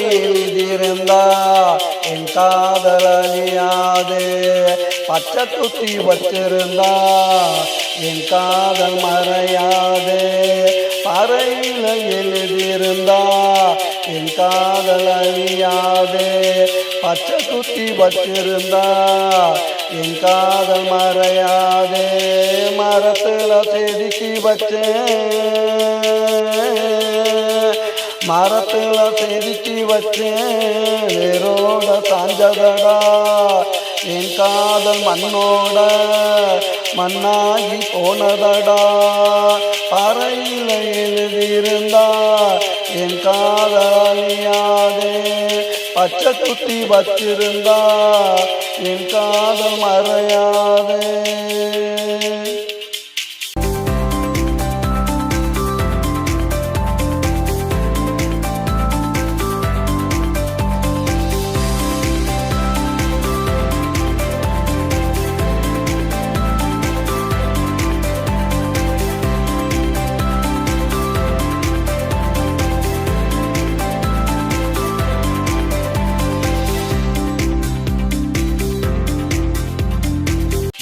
எழுதியிருந்தா என் காதல் அழியாது. பச்சை துத்தி வச்சிருந்தா என் காதல் மறையாது. பறையில எழுதியிருந்தா என் காதல் அழியாது. பச்சை துத்தி வச்சிருந்தா என் காதல் மறையாது. மரத்தில் செதுக்கி வச்சேன். மரத்தில் செதுக்கி வச்சேன். வேரோட சாஞ்சதடா என் காதல் மண்ணோட மண்ணாகி போனதடா. பறையில் எழுதியிருந்தா என் காதலியாதே பச்சை குத்தி வச்சிருந்தா என் காதல் மறையாதே.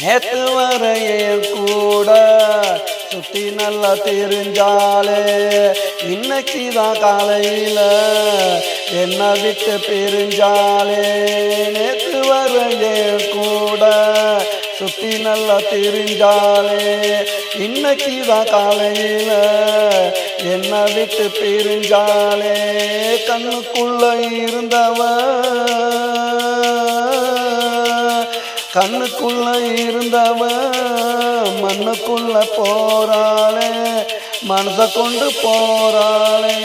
நேத்து வரையே கூட சுத்தி நல்லா தெரிஞ்சாலே இன்னைக்கு தான் காலையில என்ன விட்டு பிரிஞ்சாலே. நேத்து வரையே கூட சுத்தி நல்லா தெரிஞ்சாலே இன்னைக்கு தான் காலையில என்ன விட்டு பிரிஞ்சாலே. கண்ணுக்குள்ள இருந்தவன் கண்ணுக்குள்ள இருந்தவ மண்ணுக்குள்ள போறாளே மனச கொண்டு போறாளே.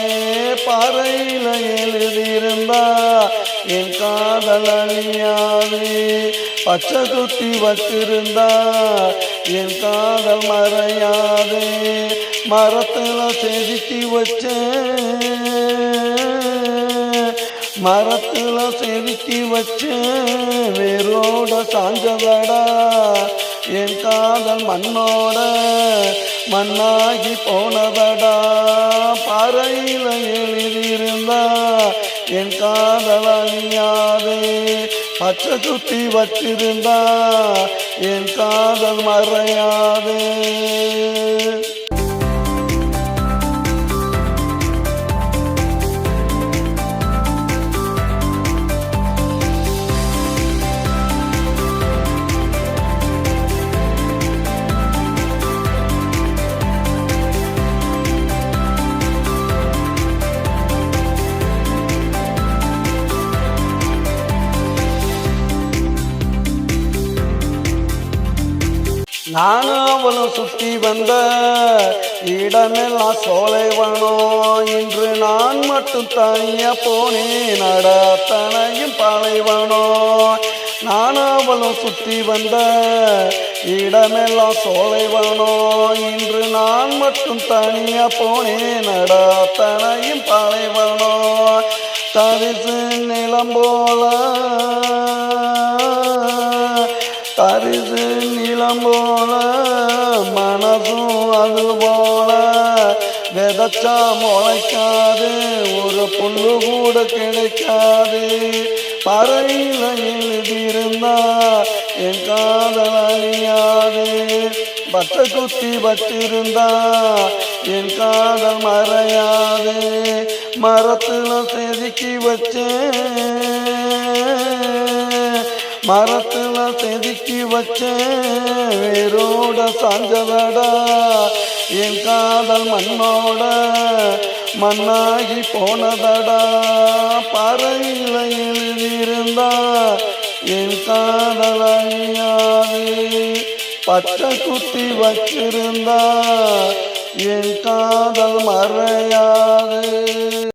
பாறையில எழுதியிருந்தா என் காதல் அழியாது. பச்சை குத்தி வச்சிருந்தா என் காதல் மறையாது. மரத்தில் செதுக்கி வச்சேன். மரத்துல செதுக்கி வச்சேன் வேரோட சாஞ்சதடா என் காதல் மண்ணோட மண்ணாகி போனதடா பறையில எழுதியிருந்தா என் காதல் அழியாதே. பச்சை சுத்தி வச்சிருந்தா என் காதல் மறையாதே. நானும் அவளும் சுத்தி வந்த இடமெல்லாம் சோலைவனோ இன்று நான் மட்டும் தனியா போனேன். நடத்தனையும் பாலைவனம் நானும் அவளும் சுத்தி வந்த இடமெல்லாம் சோலைவனோ இன்று நான் மட்டும் தனியா போனேன். நடத்தனையும் பாலைவனம் தரிசு நிலம் போல விதச்சா முளைக்காது ஒரு புல்லு கூட கிடைக்காது. பறையில எழுதியிருந்தா என் காதல் அழியாது. பச்சை குத்தி வச்சிருந்தா என் காதல் மறையாது. மரத்துல செதுக்கி வச்சேன் மரத்துல செதுக்கி வச்சேன் வேரோட சாஞ்சதடா. என் காதல் மண்ணோட மண்ணாகி போனதடா. பறையில் எழுதியிருந்தா என் காதல் அழியாது. பச்சை குத்தி வச்சிருந்தா என் காதல் மறையாது.